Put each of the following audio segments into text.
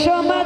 সময়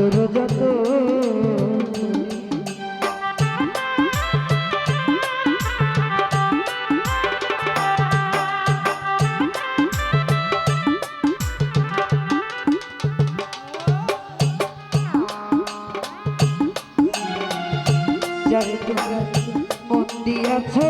আতর যত মন দিয়াছে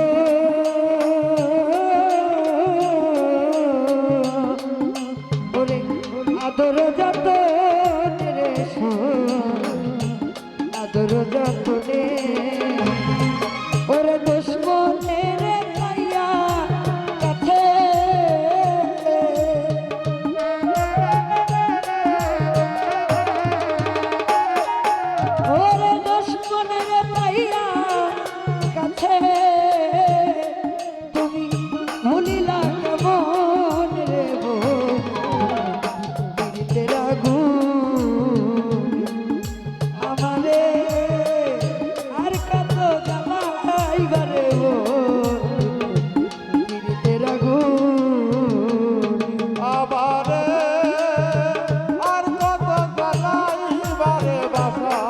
বাবা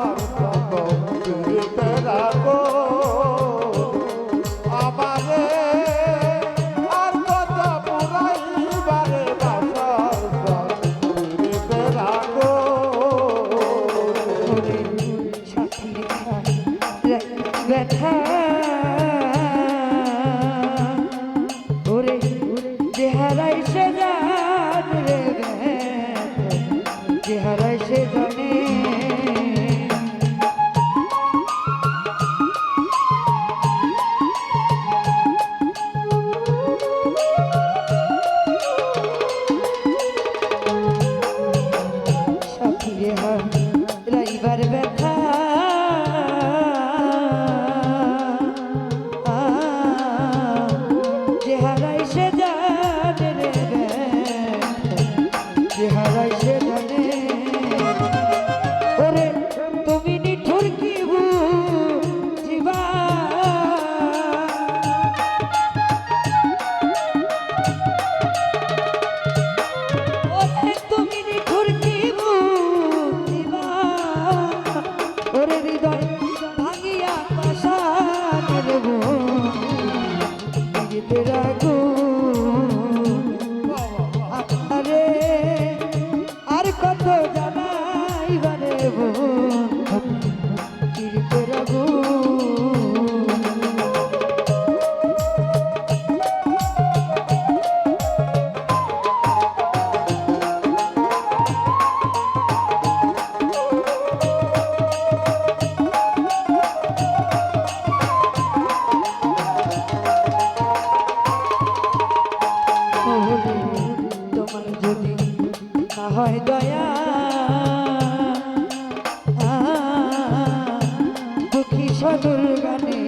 ওরে হৃদয় ভাঙিয়া পাশা নেব রাখো হয় দয়া। দুঃখী সাধুর গানে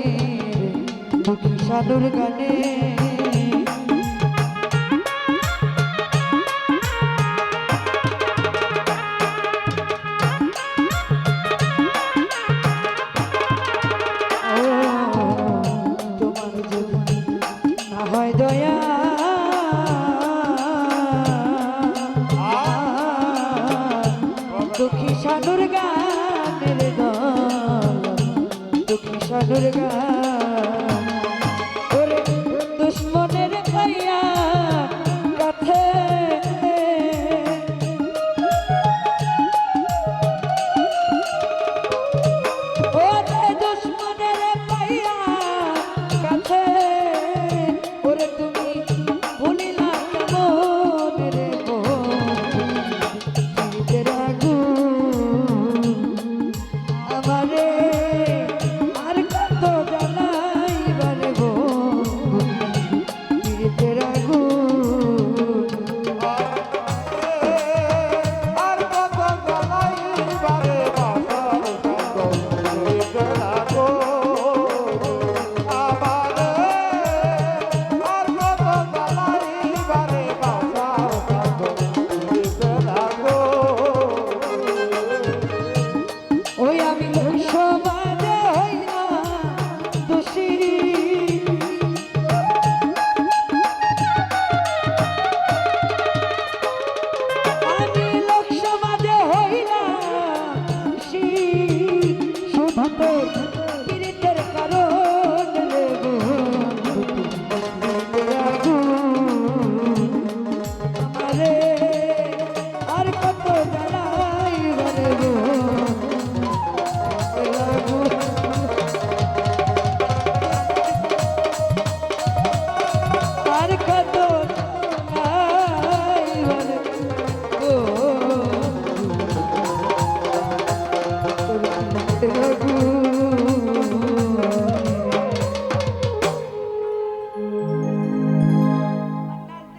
দুঃখী সাধুর গানে। দুর্গা Oh.